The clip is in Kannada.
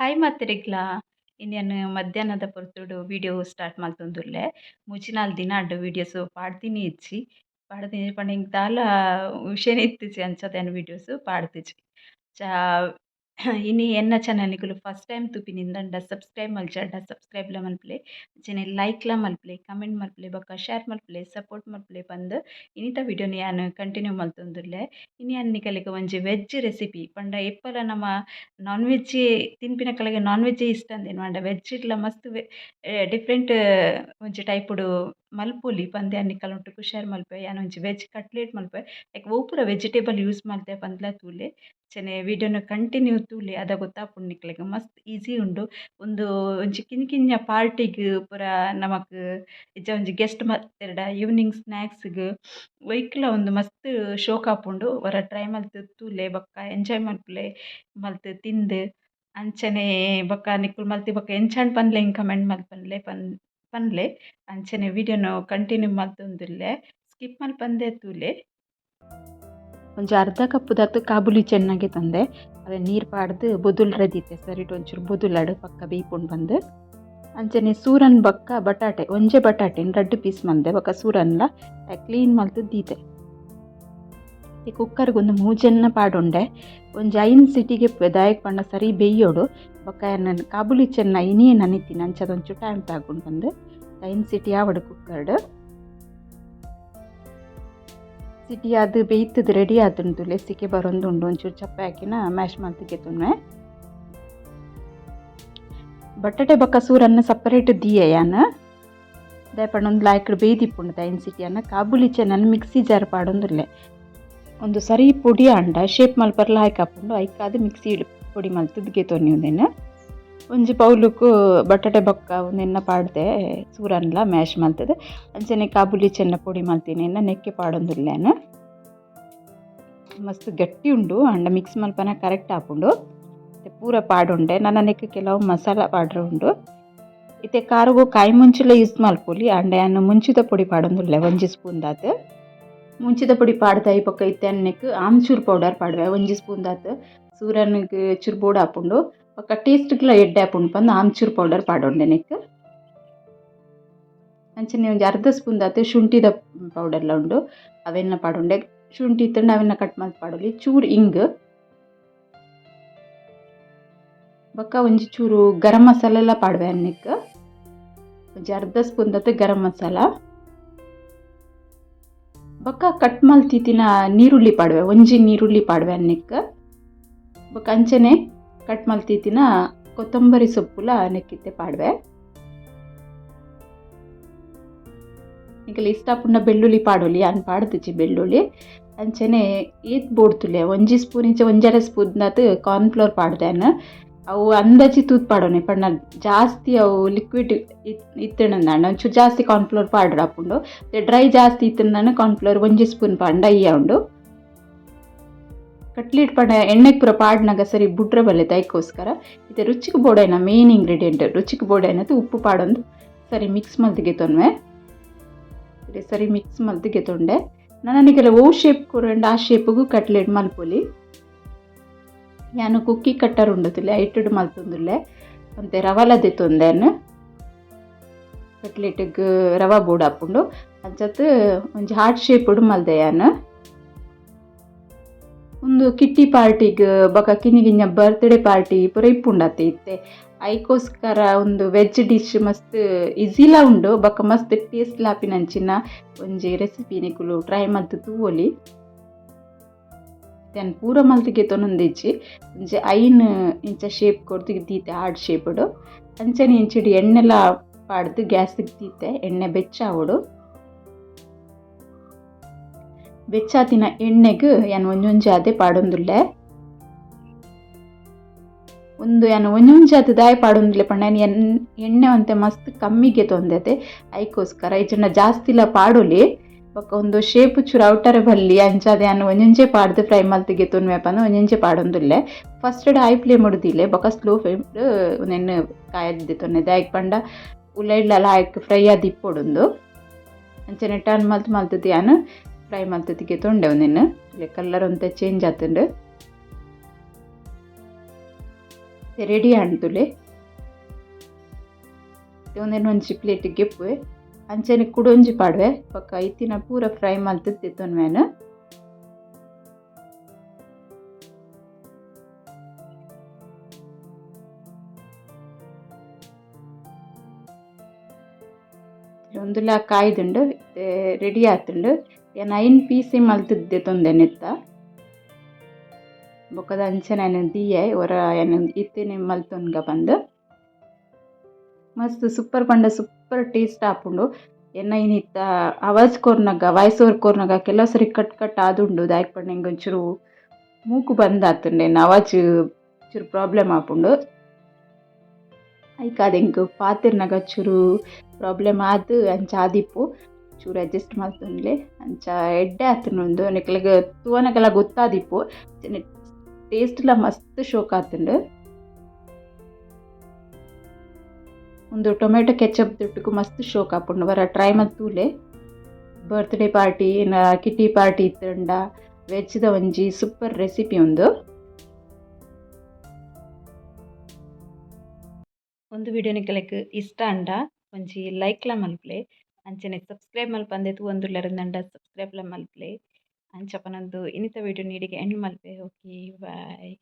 ಹಾಯ್ ಮಾತೆರೆಗ್ಲಾ ಇನ್ನೇನು ಮಧ್ಯಾಹ್ನದ ಪೊರ್ತುಡು ವೀಡಿಯೋ ಸ್ಟಾರ್ಟ್ ಮಾಡ್ತಂದುರ್ಲೆ. ಮುಚಿನಾಲ್ ದಿನ ಅಡ್ಡು ವೀಡಿಯೋಸ್ ಪಾಡ್ತೀನಿ ಇಜ್ಜಿ ಪಾಡ್ತೀನಿ ಪಂಡ ಇಂಕ್ ದಾಲ ವಿಷಯನೇ ಇತ್ತಿಜಿ ಅಂಚಾದ್ ವೀಡಿಯೋಸ್ ಪಾಡ್ತಿಜಿ ಚಾ ಇನಿ ಎನ್ನ ಚಾನಲ್ ನಿಕುಲು ಫಸ್ಟ್ ಟೈಮ್ ತೂಪಿನಿಂದಂಡ ಸಬ್ಸ್ಕ್ರೈಬ್ ಮಲ್ಚಾಂಡ ಸಬ್ಸ್ಕ್ರೈಬ್ ಲ ಮಲ್ಪಲೆ ಅಂಚನೆ ಲೈಕ್ ಲ ಮಲ್ಪಲೆ, ಕಮೆಂಟ್ ಮಲ್ಪಲೆ ಬೊಕ್ಕ ಶೇರ್ ಮಲ್ಪಲೆ, ಸಪೋರ್ಟ್ ಮಲ್ಪಲೆ ಪಂದ್ ಇನಿತ ವಿಡಿಯೋನಿ ಯಾನ್ ಕಂಟಿನ್ಯೂ ಮಲ್ತೊಂದುಲ್ಲೆ ಇನಿ ಯಾನ್ ಕಲೆಗೆ ಒಂಜಿ ವೆಜ್ ರೆಸಿಪಿ, ಪಂಡ ಎಪ್ಪಲ ನಮ ನಾನ್ ವೆಜ್ ತಿನ್ಪಿನಕಲೆಗ್ ನಾನ್ ವೆಜ್ಜೇ ಇಷ್ಟ ಅಂದೆನ್ ಪಂಡ ವೆಜ್ ಇಟ್ಲ ಮಸ್ತ್ ಡಿಫ್ರೆಂಟ್ ಒಂಜಿ ಟೈಪುಡು ಮಲ್ಪೊಲಿ, ಪಂದ್ ಯಾನ್ ನಿಕಲ್ನ ಕುಶಾರ್ ಶೇರ್ ಮಲ್ಪೆ, ಯಾನ್ ಒಂಜಿ ವೆಜ್ ಕಟ್ಲೆಟ್ ಮಲ್ಪೆ, ಲೈಕ್ ಒವು ಪೂರ ವೆಜಿಟೇಬಲ್ ಯೂಸ್ ಮಲ್ತೆ ಪಂದ್ಲ ತೂಲೆ. ಅಂಚನೆ ವಿಡಿಯೋನ ಕಂಟಿನ್ಯೂ ತೂಲೆ ಅದ ಗೊತ್ತಾಪುಂಡು ನಿಕ್ಲೆಗ್ ಮಸ್ತ್ ಈಸಿ ಉಂಡು. ಉಂದು ಒಂಜಿ ಕಿನ್ನ ಕಿನ್ನ ಪಾರ್ಟಿಗ್ ಪೂರ ನಮಕ್ ಇಜ್ಜ ಒಂಜಿ ಗೆಸ್ಟ್ ಬತ್ತೆರ್ಡ ಈವ್ನಿಂಗ್ ಸ್ನಾಕ್ಸ್ಗ್ ವೈಕ್ಲ ಉಂದು ಮಸ್ತ್ ಶೋಕ್ ಆಪುಂಡು ವರ ಟ್ರೈ ಮಲ್ತ್ ತೂಲೆ, ಬೊಕ್ಕ ಎಂಜಾಯ್ ಮಲ್ಪುಲೆ, ಮಲ್ತ್ ತಿಂದ್, ಅಂಚನೆ ಬೊಕ್ಕ ನಿಕುಲು ಮಲ್ತಿ ಬೊಕ ಎಂಚಾಂಡ್ ಪನ್ಲೆ ಎಂಕ್ ಕಮೆಂಟ್ ಮಲ್ಪನ್ಲೆ ಪನ್, ಪನ್ಲೆ, ಅಂಚನೆ ವಿಡಿಯೋನ ಕಂಟಿನ್ಯೂ ಮಲ್ತೊಂದುಲ್ಲೆ ಸ್ಕಿಪ್ ಮಲ್ಪಂದೆ ತೂಲೆ. ಒಂಜಿ ಅರ್ಧ ಕಪ್ಪುದಾತ್ ಕಾಬುಲಿ ಚೆನ್ನಾಗಿ ತಂದೆ. ಅವೆ ನೀರು ಪಾಡ್ದು ಬೊದುಲ್ರೆ ದೀತೆ ಸರಿಟ್ ಒಂಚೂರು ಬೊದುಲಡ್ ಪಕ್ಕ ಬೀಪೊಂಡು ಬಂದು. ಅಂಚನೆ ಸೂರನ್ ಬಕ್ಕ ಬಟಾಟೆ, ಒಂಜೆ ಬಟಾಟೆನ್ ರಡ್ಡ್ ಪೀಸ್ ಮಂದೆ ಬೊಕ ಸೂರನ್ಲ. ಕ್ಲೀನ್ ಮಲ್ತು ದೀತೆ. ಈ ಕುಕ್ಕರ್ಗೊಂದು ಮೂಜನ್ನ ಪಾಡುಂಡೆ. ಒಂಜಿ ಐನ್ ಸಿಟಿಗೆ ದಾಯಕ್ ಪಂಡ ಸರಿ ಬೇಯೋಡು. ಬೊಕ ನನ್ನ ಕಾಬುಲಿ ಚೆನ್ನ ಇನಿಯೇ ನನಿತಿನ ಅಂಚದೊಂಚು ಟೈಮ್ ತಾಗುಂಡು ಬಂದು. ಐನ್ ಸಿಟಿ ಆವಡ್ ಕುಕ್ಕರ್ಡ್. ಸಿಟಿ ಅದು ಬೇಯ್ತದ ರೆಡಿ ಆತುಂಡು ಲೆಸ್ಸಿಗೆ ಬರೊಂದುಂಡು ಒಂಚೂರು ಚಪ್ಪೆ ಹಾಕಿನ ಮ್ಯಾಶ್ ಮಲ್ತಿಗೆ ತುನ್ವೆ ಬಟಾಟೆ ಬಕ್ಕ ಸೂರನ್ನ ಸಪರೇಟ್ ದಿಯೆ ಯಾನ? ದಾಯಪಂಡ ಒಂದು ಲಾಯ್ಕಡ್ ಬೇಯ್ದಿಪ್ಪುಂಡು ದೈನ್ ಸಿಟಿ ಅನ್ನ. ಕಾಬೂಲಿ ಚೆನ್ನನ್ನು ಮಿಕ್ಸಿ ಜಾರ್ ಪಾಡೊಂದುಲ್ಲೆ. ಒಂದು ಸರಿ ಪುಡಿ ಆಂಡ ಶೇಪ್ ಮಲ್ಪರ್ ಲಾಯ್ಕ್ ಆಪುಂಡು ಐಕಾದ್ ಮಿಕ್ಸಿ ಪುಡಿ ಮಲ್ತದ್ಗೆ ತೊನ್ನಿ ಉಂದೆನ್. ಒಂಜಿ ಪೌಲುಕು ಬಟಾಟೆ ಬೊಕ್ಕ ಒಂದೆನ್ನ ಪಾಡ್ದೆ, ಸೂರನ್ಲ ಮ್ಯಾಶ್ ಮಾಡ್ತದೆ ಅಂಚನೆ ಕಾಬುಲಿ ಚೆನ್ನ ಪೊಡಿ ಮಲ್ತಿನೆನ್ನ ನೆಕ್ಕೆ ಪಾಡೊಂದುಲ್ಲೆನ್. ಮಸ್ತ್ ಗಟ್ಟಿ ಉಂಡು ಅಂಡ ಮಿಕ್ಸ್ ಮಲ್ಪನ ಕರೆಕ್ಟ್ ಆಪುಂಡು. ಪೂರ ಪಾಡುಂಡೆ, ನನ್ನ ನೆಕ್ಕೆ ಕೆಲವು ಮಸಾಲ ಪಾಡ್ರೆ ಉಂಡು. ಇತ್ತೆ ಕಾರುಗು ಕಾಯಿ ಮುಂಚಿಲ ಯೂಸ್ ಮಲ್ಪೊಲಿ ಆಂಡ ಅನ್ನು ಮುಂಚಿದ ಪುಡಿ ಪಾಡೊಂದುಲ್ಲೆ, ಒಂಜಿ ಸ್ಪೂನ್ ದಾತ್. ಮುಂಚಿದ ಪುಡಿ ಪಾಡ್ದ ಈ ಪಕ್ಕ ಇತ್ತೆ ನೆಕ್ ಆಮ್ಚೂರ್ ಪೌಡರ್ ಪಾಡ್ವೆ, ಒಂಜಿ ಸ್ಪೂನ್ ದಾತ. ಸೂರನ್ಗ್ ಚುರ್ಬೋಡ್ ಬೋಡ್ ಟೇಸ್ಟ್ ಟೇಸ್ಟ್ಗ್ಲ ಎಡ್ಡೆ ಆಪುಂಡು ಪಂದ್ ಆಮ್ಚೂರ್ ಪೌಡರ್ ಪಾಡೊಂಡೆ ನೆಕ್ ಅಂಚನೆ ಒಂಜಿ ಅರ್ಧ ಸ್ಪೂನ್ ದಾತೆ ಶುಂಠಿದ ಪೌಡರ್ಲ ಉಂಡು. ಅವೆನ್ನ ಪಾಡೊಂಡೆ. ಶುಂಠಿ ಇತ್ತಂಡ ಅವೆನ್ನ ಕಟ್ ಮಲ್ತ್ ಪಾಡೊಲಿ. ಚೂರು ಇಂಗ್. ಬೊಕ್ಕ ಒಂಜಿ ಚೂರು ಗರಂ ಮಸಾಲೆ ಎಲ್ಲ ಪಾಡ್ವೆ ಅನ್ನೆಕ್ ಒಂಜಿ ಅರ್ಧ ಸ್ಪೂನ್ ದಾತ್ ಗರಂ ಮಸಾಲ. ಬೊಕ್ಕ ಕಟ್ ಮಲ್ತಿತ್ತಿನ ನೀರುಳ್ಳಿ ಪಾಡ್ವೆ. ಒಂಜಿ ನೀರುಳ್ಳಿ ಪಾಡ್ವೆ ಅನ್ನೆಕ್ ಬೊಕ್ಕ ಅಂಚನೆ ಕಟ್ ಮಲ್ತಿತ್ತಿನ ಕೊತ್ತಂಬರಿ ಸೊಪ್ಪುಲ ನೆಕ್ಕಿತ್ತೆ ಪಾಡ್ವೆ. ಇಷ್ಟ ಆಪುಂಡ ಬೆಳ್ಳುಳ್ಳಿ ಪಾಡೋಲಿ, ಅನ್ ಪಾಡ್ತಿಚ್ಚಿ ಬೆಳ್ಳುಳ್ಳಿ. ಅಂಚನೆ ಏತ್ ಬೋಡ್ತುಲೆ ಒಂಜಿ ಸ್ಪೂನ್ ಇಂಚ ಒಂಜರ ಸ್ಪೂನ್ ಅದು ಕಾರ್ನ್ಫ್ಲೋರ್ ಪಾಡ್ದೆನ್ ಅವು ಅಂದಾಜಿ ತೂತ್ ಪಾಡೋನೆ ಪಂಡ ಜಾಸ್ತಿ ಅವು ಲಿಕ್ವಿಡ್ ಇತ್ತಂಡ ಒಂಚೂರು ಜಾಸ್ತಿ ಕಾರ್ನ್ಫ್ಲೋರ್ ಪಾಡ್ರ ಅಪ್ಪುಂಡು ಡ್ರೈ ಜಾಸ್ತಿ ಇತ್ತಂಡ ಕಾರ್ನ್ಫ್ಲೋರ್ ಒಂಜಿ ಸ್ಪೂನ್ ಪಾಂಡ ಇಯ್ಯ ಉಂಡು. ಕಟ್ಲೆಟ್ ಪಡ ಎಣ್ಣೆಗೆ ಪೂರ ಪಾಡ್ನಾಗ ಸರಿ ಬುಡ್ರೆ ಬಲ್ಲೆ ದೈಕೋಸ್ಕರ ಇತ್ತೆ ರುಚಿಕ ಬೋಡೆನ ಮೇನ್ ಇಂಗ್ರೀಡಿಯೆಂಟ್ ರುಚಿಗೆ ಅನ್ನೋದು ಉಪ್ಪು ಪಾಡೊಂದು ಸರಿ ಮಿಕ್ಸ್ ಮಲ್ತಿಗೆ ತೊನ್ವೆ. ಸರಿ ಮಿಕ್ಸ್ ಮಲ್ತಿಗೆ ತೊಂಡೆ. ನನಗೆಲ್ಲ ಓ ಶೇಪ್ ಕೊರಂಡ ಆ ಶೇಪ್ಗೂ ಕಟ್ಲೆಟ್ ಮಲ್ಪೊಲಿ. ಯಾನು ಕುಕ್ಕಿ ಕಟ್ಟರ್ ಉಂಡತಿಲ್ಲ, ಐಟುಡ್ ಮಲ್ತೊಂದುಲ್ಲೆ ಒಂತೆ ರವಲ ದೆತ್ತೊಂದೆನ್ ಕಟ್ಲೆಟ್ಗೆ ರವ ಬೋಡ್ ಆಪುಂಡು ಅಂಚತ್ ಒಂಜಿ ಹಾರ್ಟ್ ಶೇಪ್ ಮಲ್ದೆ ಯಾನ್. ಉಂದು ಕಿಟ್ಟಿ ಪಾರ್ಟಿಗ್ ಬೊಕ ಕಿನ್ನ ಬರ್ತ್ಡೇ ಪಾರ್ಟಿ ಪೂರ ಇಪ್ಪುಂಡತೆ ಇತ್ತೆ. ಐಕೋಸ್ಕರ ಒಂದು ವೆಜ್ ಡಿಶ್ ಮಸ್ತ್ ಈಸಿಲ ಉಂಡು, ಬೊಕ ಮಸ್ತ್ ಟೇಸ್ಟ್ ಲಾಪಿನಂಚಿನ ಒಂಜಿ ರೆಸಿಪಿ ನಿಕುಲು ಟ್ರೈ ಮಲ್ತು ತೂವೊಲಿ. ದೆನ್ ಪೂರ ಮಲ್ತಿಗೆ ತೊನೊಂದಿಜ್ಜಿ ಒಂಜಿ ಐನ್ ಇಂಚ ಶೇಪ್ ಕೊಡ್ತಿಗೆ ದೀತೆ ಹಾರ್ಡ್ ಶೇಪ್ಡು ಅಂಚನೆ ಇಂಚಿಡ್ ಎಣ್ಣೆಲ ಪಾಡ್ದು ಗ್ಯಾಸ್ಗ್ ದೀತೆ ಎಣ್ಣೆ ಬೆಚ್ಚಾವೊಡು ಬೆಚ್ಚಾತಿನ ಎಣ್ಣೆಗ್ ಯಾನ್ ಒಂಜೊಂಜಿ ಆದೆ ಪಾಡೊಂದುಲ್ಲೆ. ಒಂದು ಯಾನ್ ಒಂಜೊಂಜಿ ದಾಯ ಪಾಡೊಂದುಲ್ಲೆ, ಪಂಡ ಎನ್, ಎಣ್ಣೆ ಒಂತೆ ಮಸ್ತ್ ಕಮ್ಮಿಗೆ ತೊಂದೆತೆ. ಐಕೋಸ್ಕರ ಜಾಸ್ತಿ ಜಾಸ್ತಿಲ ಪಾಡೊಲಿ, ಬೊಕ ಒಂದು ಶೇಪ್ ಚೂರು ಔಟರ್ ಬಲ್ಲಿ ಅಂಚಾದ್ ಯಾನ್ ಒಂಜೊಂಜೆ ಪಾಡ್ದು ಫ್ರೈ ಮಲ್ತಿಗೆ ತೊನ್ವೆ ಅಂದ್ರೆ ಒಂಜೊಂಜೆ ಪಾಡೊಂದುಲ್ಲೆ. ಫಸ್ಟ್ ಹೈ ಫ್ಲೇಮ್ ಉಡ್ದಿಲೆ ಬೊಕ ಸ್ಲೋ ಫ್ಲೇಮ್ ಒಂದೆಣ್ಣೆ ಕಾಯದ್ದೆ ತೊನ್ನೆ. ದಾಯಕ್ ಪಂಡ ಉಳ್ಳೈಡ್ಲ ಹಾಕಿ ಫ್ರೈ ಆದ ಇಪ್ಪೊಡೊಂದು. ಅಂಚನೆ ಟರ್ನ್ ಮಲ್ತ್ ಮಲ್ತದ್ದು ಯಾನ್ ಫ್ರೈ ಮಲ್ತದಿಗೆ ತೊಂಡೆ ಒಂದೆನ್ ಕಲರ್ ಒಂತೆ ಚೇಂಜ್ ಆತುಂಡು ರೆಡಿ ಆಂಡ್ತುಲೆ ಒಂದೇನು ಒಂಜಿ ಪ್ಲೇಟಿಗೆ ಗೆಪ್ಪುವೆ ಅಂಚನೆ ಕುಡೊಂಜಿ ಪಾಡ್ವೆ ಪಕ್ಕ ಇತ್ತಿನ ಪೂರ ಫ್ರೈ ಮಲ್ತುದು ತಿತ್ತೊನ್ ಮೇನು ಒಂದುಲ ಕಾಯ್ದುಂಡು ರೆಡಿ ಆತುಂಡು ಯಾನ್ ಐನ್ ಮಲ್ತಿದ್ದೆ ತೊಂದೆ ನೆತ್ತ. ಬೊಕದ ಅಂಚನೆ ದಿಯೆ ಒರ ಎನ್ನ ಇತ್ತಿನ ಮಲ್ತೊನ್ಗ ಬಂದು. ಮಸ್ತ್ ಸೂಪರ್ ಪಂಡ, ಸೂಪರ್ ಟೇಸ್ಟ್ ಆಪುಂಡು. ಎನ್ನ ಇತ್ತ ಅವಾಜ್ ಕೊರ್ನಗ ವಾಯ್ಸ್ ಓವರ್ ಕೊರ್ನಗ ಕೆಲವು ಸರಿ ಕಟ್ ಕಟ್ ಆದುಂಡು. ದಾಯೆ ಪಂಡ ಹಿಂಗೆ ಒಂಚೂರು ಮೂಕು ಬಂದ್ ಆತುಂಡೆ ಅವಾಜ್ ಚೂರು ಪ್ರಾಬ್ಲಮ್ ಆಪುಂಡು. ಐಕಾದ ಎಂಕ್ ಪಾತೆರ್ನಗ ಚೂರು ಪ್ರಾಬ್ಲಮ್ ಆದ್ ಅಂಚ ಆದಿಪ್ಪು. ಚೂರು ಅಡ್ಜಸ್ಟ್ ಮಾಡ್ತಂದ್ಲೆ ಅಂಚ ಎಡ್ಡೆ ಆತುಂಡು ನಿಕ್ಲೆಗ್ ತೂವನಗೆಲ್ಲ ಗೊತ್ತಾದಿಪ್ಪು ಟೇಸ್ಟ್ಲ ಮಸ್ತ್ ಶೋಕ್ ಆತುಂಡು ಒಂದು ಟೊಮೆಟೊ ಕೆಚಪ್ ದುಟ್ಟುಗು ಮಸ್ತ್ ಶೋಕ್ ಆಪುಂಡು ವರ ಟ್ರೈ ಮತ್ತೂಲೆ ಬರ್ತ್ಡೇ ಪಾರ್ಟಿ ಕಿಟ್ಟಿ ಪಾರ್ಟಿ ಇತ್ತಂಡ ವೆಜ್ದ ಒಂಜಿ ಸೂಪರ್ ರೆಸಿಪಿ ಒಂದು ಒಂದು ವಿಡಿಯೋನ ಕೆಲಕ್ಕೆ ಇಷ್ಟ ಅಂಡ ಒಂಜಿ ಲೈಕ್ಲ ಮಲ್ಪಲೆ ಅಂಚನೆ ಸಬ್ಸ್ಕ್ರೈಬ್ ಮಲ್ಪಂದೆ ಸಬ್ಸ್ಕ್ರೈಬ್ ಸಬ್ಸ್ಕ್ರೈಬ್ಲ ಮಲ್ಪಲೆ. ಅಂಚ ಪನೊಂದು ಇನ್ನಿತ ವಿಡಿಯೋ ನೀಡಿಗೆ ಎಂಡ್ ಮಲ್ಪೆ. Okay, bye.